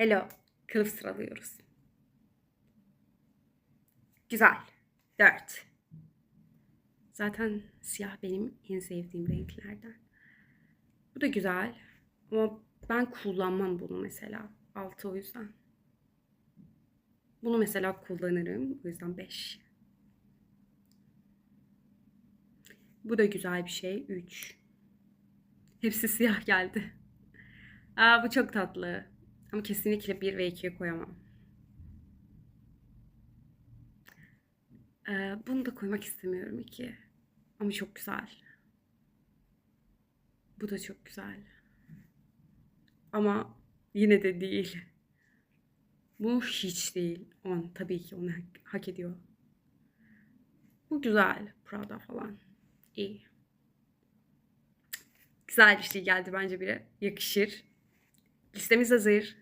Hello. Kılıf sıralıyoruz. Güzel. 4. Zaten siyah benim en sevdiğim renklerden. Bu da güzel. Ama ben kullanmam bunu mesela. 6 o yüzden. Bunu mesela kullanırım. O yüzden 5. Bu da güzel bir şey. 3. Hepsi siyah geldi. Aa, bu çok tatlı. Ama kesinlikle 1 ve 2'ye koyamam. Ee, bunu da koymak istemiyorum 2. Ama çok güzel. Bu da çok güzel. Ama yine de değil. Bu hiç değil. 10. Tabii ki onu hak, ediyor. Bu güzel. Prada falan. İyi. Güzel bir şey geldi bence bire. Yakışır. Isto temos a dizer